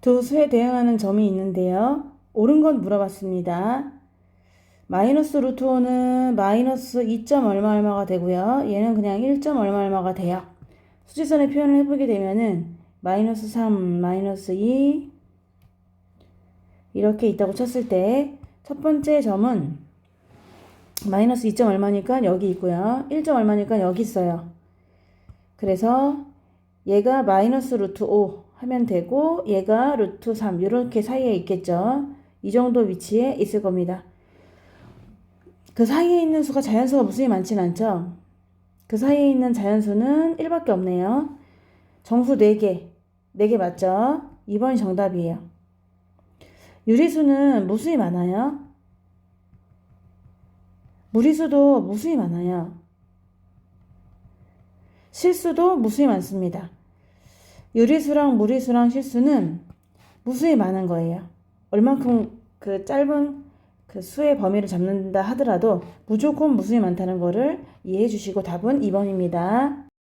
두 수에 대응하는 점이 있는데요. 옳은 건 물어봤습니다. 마이너스 루트 5는 마이너스 2점 얼마 얼마가 되고요. 얘는 그냥 1점 얼마 얼마가 돼요. 수직선의 표현을 해보게 되면은 마이너스 3, 마이너스 2 이렇게 있다고 쳤을 때 첫 번째 점은 마이너스 2점 얼마니까 여기 있고요. 1점 얼마니까 여기 있어요. 그래서 얘가 마이너스 루트 5 하면 되고 얘가 루트 3 이렇게 사이에 있겠죠. 이 정도 위치에 있을 겁니다. 그 사이에 있는 수가 자연수가 무수히 많진 않죠. 그 사이에 있는 자연수는 1밖에 없네요. 정수 4개. 4개 맞죠? 2번이 정답이에요. 유리수는 무수히 많아요. 무리수도 무수히 많아요. 실수도 무수히 많습니다. 유리수랑 무리수랑 실수는 무수히 많은 거예요. 얼만큼 그 짧은 그 수의 범위를 잡는다 하더라도 무조건 무수히 많다는 거를 이해해 주시고 답은 2번입니다.